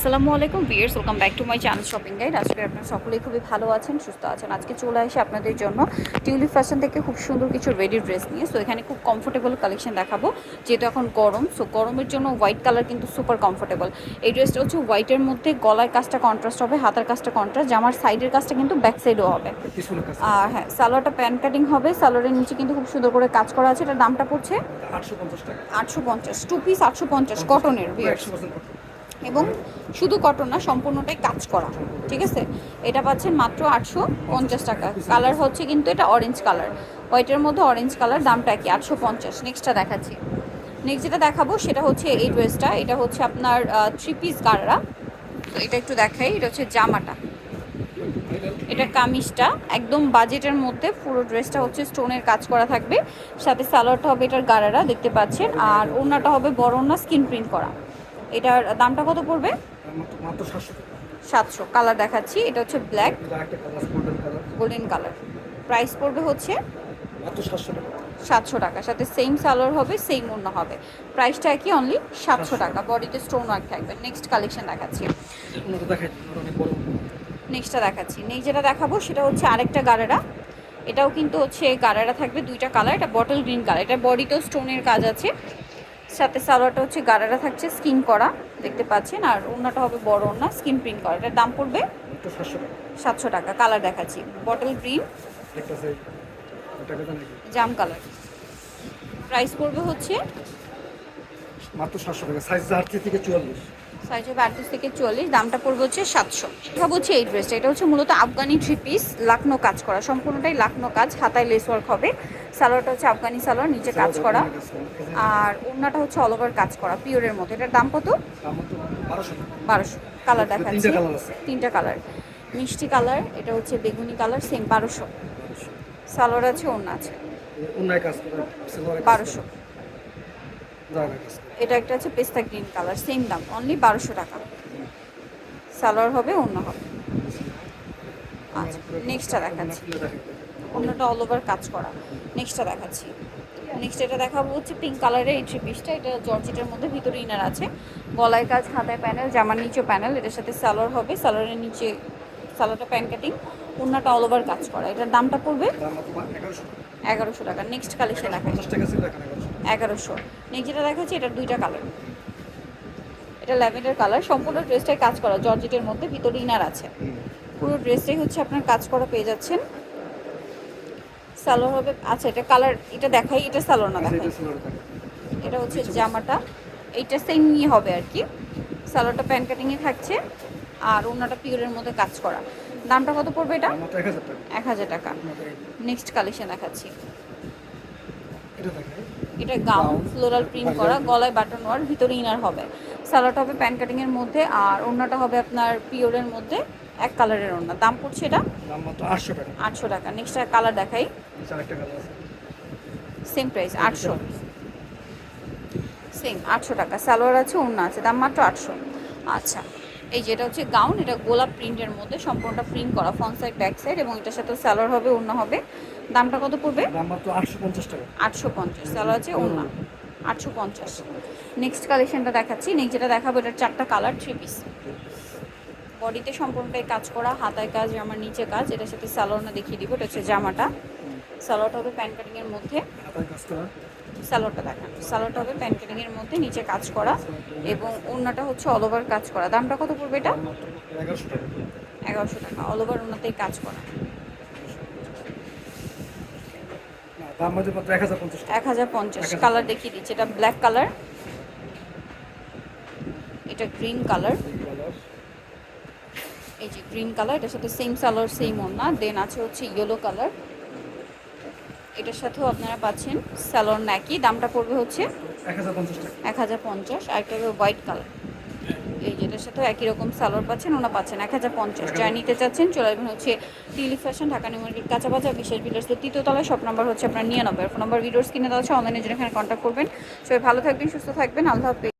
আসসালামু আলাইকুম viewers welcome back to my channel shopping guide. আজকে আপনারা সকলেই খুবই ভালো আছেন সুস্থ আছেন। আজকে চলে আসে আপনাদের জন্য টিউলিপ ফ্যাশন থেকে খুব সুন্দর কিছু রেডি ড্রেস নিয়ে। সো এখানে খুব কমফোর্টেবল কালেকশন দেখাবো যেহেতু এখন গরম। সো গরমের জন্য হোয়াইট কালার কিন্তু সুপার কমফোর্টেবল এই ড্রেসটা হচ্ছে হোয়াইটের মধ্যে গলায় কাজটা কন্ট্রাস্ট হবে হাতার কাজটা কন্ট্রাস্ট জামার সাইডের কাজটা কিন্তু ব্যাক সাইডও হবে। আর হ্যাঁ সালোয়ারটা প্যান কাটিং হবে সালোয়ারের নিচে কিন্তু খুব সুন্দর করে কাজ করা আছে। এটার দামটা পড়ছে আটশো পঞ্চাশ টাকা। আটশো পঞ্চাশ টু পিস আটশো পঞ্চাশ কটনের ভিয়ার্স এবং শুধু কটন না, সম্পূর্ণটাই কাজ করা, ঠিক আছে? এটা পাচ্ছেন মাত্র আটশো পঞ্চাশ টাকা। কালার হচ্ছে কিন্তু এটা অরেঞ্জ কালার হোয়াইটের মধ্যে অরেঞ্জ কালার দামটা কি? আটশো পঞ্চাশ। নেক্সটটা দেখাচ্ছি। নেক্সট যেটা দেখাবো, সেটা হচ্ছে এই ড্রেসটা এটা হচ্ছে আপনার থ্রি পিস গাড়রা। তো এটা একটু দেখাই, এটা হচ্ছে জামাটা। এটা কামিজটা। একদম বাজেটের মধ্যে পুরো ড্রেসটা হচ্ছে স্টোনের কাজ করা থাকবে। সাথে সালোয়ারটা হবে এটার গাড়ারা, দেখতে পাচ্ছেন। আর ওড়নাটা হবে বড় ওড়না স্কিন প্রিন্ট করা। এটার দামটা কত পড়বে? সাতশো কালার দেখাচ্ছি। এটা হচ্ছে ব্ল্যাক। Golden colour. প্রাইস পড়বে হচ্ছে সাতশো টাকা। সাথে সেম সালোয়ার হবে সেম অন্য হবে। প্রাইসটা একই অনলি সাতশো টাকা। বডিতে স্টোন ওয়ার্ক থাকবে। নেক্সট কালেকশন দেখাচ্ছি। নেক্সটটা দেখাচ্ছি। নেক্সট যেটা দেখাবো সেটা হচ্ছে আরেকটা গাড়ারা এটাও কিন্তু হচ্ছে গাড়ারা থাকবে দুইটা কালার এটা বটল গ্রিন কালার এটা বডিতেও স্টোনের কাজ আছে। সাথে সালোয়ারটা হচ্ছে গাড়াটা থাকছে স্কিন করা দেখতে পাচ্ছেন। আর ওনাটা হবে বড় ওনা স্কিন প্রিন্ট করা। এটার দাম পড়বে সাতশো টাকা। কালার দেখাচ্ছি। বটল গ্রিন জাম কালার। প্রাইস পড়বে হচ্ছে মাত্র সাতশো টাকা। সাইজ আটত্রিশ থেকে চুয়াল্লিশ। সাইজ হবে আটত্রিশ থেকে চুয়াল্লিশ দামটা পড়বে হচ্ছে সাতশো। এটা হচ্ছে এই ড্রেসটা এটা হচ্ছে মূলত আফগানি থ্রি পিস লাকনো কাজ করা। সম্পূর্ণটাই লাকনো কাজ হাতায় লেস ওয়ার্ক হবে। সালোয়ারটা হচ্ছে আফগানি সালোয়ার নিচে কাজ করা। আর ওড়নাটা হচ্ছে অল ওভার কাজ করা পিওরের মতো। এটার দাম কত? বারোশো। কালার দেখাচ্ছি। তিনটা কালার মিষ্টি কালার এটা হচ্ছে বেগুনি কালার সেম বারোশো। সালোয়ার আছে ওড়না আছে। বারোশো। এটা একটা আছে পেস্তা গ্রিন কালার সেম দাম অনলি বারোশো টাকা। সালোয়ার হবে অন্য হবে। আচ্ছা নেক্সটটা দেখাচ্ছি। অন্যটা অল ওভার কাজ করা। নেক্সটটা দেখাচ্ছি। নেক্সট এটা দেখাবো হচ্ছে পিঙ্ক কালারের এই থ্রি পিসটা এটা জর্জেটের মধ্যে ভিতরে ইনার আছে। গলায় কাজ হাতায় প্যানেল জামার নিচে প্যানেল এটার সাথে সালোয়ার হবে। সালোয়ারের নিচে সালোয়ারটা প্যান কাটিং অন্যটা অল ওভার কাজ করা। এটার দামটা পড়বে এগারোশো। টাকা। এগারোশো টাকা নেক্সট কালেকশন দেখাচ্ছি এগারোশো। নেক্সট যেটা দেখাচ্ছি এটার দুইটা কালার এটা ল্যাভেন্ডার কালার সম্পূর্ণ ড্রেসটাই কাজ করা জর্জেটের মধ্যে ভিতরে ইনার আছে। পুরো ড্রেসটাই হচ্ছে আপনার কাজ করা পেয়ে যাচ্ছেন। সালোয়ার হবে আচ্ছা এটা কালার এটা দেখাই এটা সালোয়ার না দেখাই। এটা এটা হচ্ছে জামাটা। এইটা সেম নিয়ে হবে আর কি। সালোয়ারটা প্যান কাটিংয়ে থাকছে। আর ওনাটা পিওরের মধ্যে কাজ করা। দামটা কত পড়বে এটা? এক হাজার টাকা। নেক্সট কালেকশন দেখাচ্ছি। এটা গাউন ফ্লোরাল প্রিন্ট করা গলায় বাটন ওয়ার ভিতরে ইনার হবে। সালোয়ারটা হবে প্যান কাটিং এর মধ্যে আর ওড়নাটা হবে আপনার পিওরের মধ্যে এক কালারের ওড়না। দাম পড়ছে এটা? দাম মাত্র আটশো টাকা। আটশো টাকা। নেক্সট কালার দেখাই। সেম প্রাইস আটশো। সেম আটশো টাকা। সালোয়ার আছে ওড়না আছে দাম মাত্র আটশো। আচ্ছা। এই যেটা হচ্ছে গাউন এটা গোলাপ প্রিন্টের মধ্যে সম্পূর্ণটা প্রিন্ট করা ফ্রন্ট সাইড ব্যাক সাইড এবং এটার সাথে সালোয়ার হবে ওড়না হবে। দামটা কত পড়বে? দাম মাত্র আটশো পঞ্চাশ টাকা। আটশো পঞ্চাশ সালোয়ার আছে ওড়না। আটশো পঞ্চাশ। নেক্সট কালেকশনটা দেখাচ্ছি। নেক্সট যেটা দেখাবো এটার চারটা কালার থ্রি পিস বডিতে সম্পূর্ণটাই কাজ করা হাতায় কাজ আমার নিচে কাজ এটার সাথে সালোয়ারটা দেখিয়ে দিব এটা হচ্ছে জামাটা। সালোয়ারটা হবে প্যান কাটিংয়ের মধ্যে। সালোয়ারটা দেখান। সালোয়ারটা হবে প্যান কাটিংয়ের মধ্যে নিচে কাজ করা এবং ওড়নাটা হচ্ছে অল ওভার কাজ করা। দামটা কত পড়বে এটা? এগারোশো টাকা। অল ওভার ওনাতেই কাজ করা। এক হাজার পঞ্চাশ কালার দেখিয়ে দিচ্ছি। এটা ব্ল্যাক কালার এটা গ্রিন কালার এই যে গ্রিন কালার এটার সাথে সেম সালোয়ার সেম ওড়না। দেন আছে হচ্ছে ইয়েলো কালার এটার সাথেও আপনারা পাচ্ছেন স্যালোর ন্যাকি দামটা পড়বে হচ্ছে এক হাজার পঞ্চাশ আর একটা হোয়াইট কালার। এই যেটার সাথেও একই রকম সালোয়ার পাচ্ছেন ওনা পাচ্ছেন এক হাজার পঞ্চাশ। যা নিতে চাচ্ছেন চলে আসবেন হচ্ছে টিলি ফ্যাশন ঢাকা নিউ মার্কেট কাঁচা বাজার বিশেষ বিল্ডার্স তৃতীয় তলায় সব নাম্বার হচ্ছে আপনার নিরানব্বই। ফোন নাম্বার ভিডিওস কিনে দেওয়া আছে অনলাইনে জন্য এখানে কন্ট্যাক্ট করবেন। সবাই ভালো থাকবেন সুস্থ থাকবেন আল্লাহ হাফেজ।